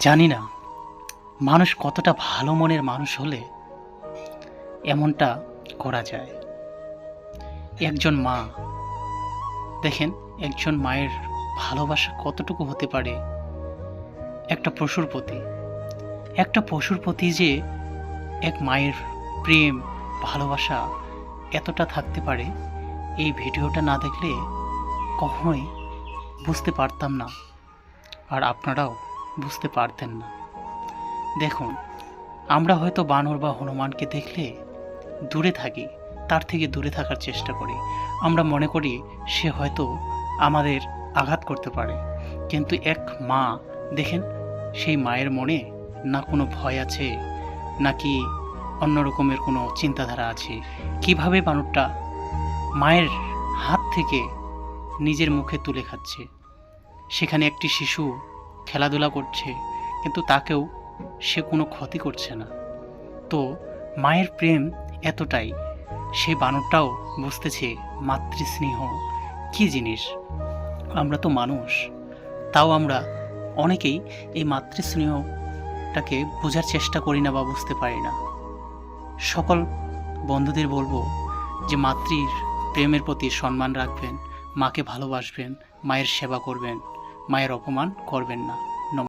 জানি না, মানুষ কতটা ভালো মনের মানুষ হলে এমনটা করা যায়। একজন মা, দেখেন একজন মায়ের ভালোবাসা কতটুকু হতে পারে? একটা পশুর প্রতি, একটা পশুর প্রতি যে এক মায়ের প্রেম, ভালোবাসা এতটা থাকতে পারে, এই ভিডিওটা না দেখলে কখনোই বুঝতে পারতাম না। আর আপনারাও বুঝতে পারতেন না। দেখুন, আমরা হয়তো বানর বা হনুমানকে দেখলে দূরে থাকি, তার থেকে দূরে থাকার চেষ্টা করি। আমরা মনে করি সে হয়তো আমাদের আঘাত করতে পারে। কিন্তু এক মা, দেখেন, সেই মায়ের মনে না কোনো ভয় আছে, নাকি অন্য রকমের কোনো চিন্তাধারা আছে। কীভাবে বানরটা মায়ের হাত থেকে নিজের মুখে তুলে খাচ্ছে? সেখানে একটি শিশু খেলাধুলা করছে, কিন্তু তাকেও সে কোনো ক্ষতি করছে না। তো মায়ের প্রেম এতটাই, সে বানরটাও বুঝতেছে মাতৃস্নেহ কী জিনিস? আমরা তো মানুষ, তাও আমরা অনেকেই এই মাতৃস্নেহটাকে বোঝার চেষ্টা করি না বা বুঝতে পারি না। সকল বন্ধুদের বলব যে মাতৃর প্রেমের প্রতি সম্মান রাখবেন, মাকে ভালোবাসবেন, মায়ের সেবা করবেন। মায়ের অপমান করবেন না।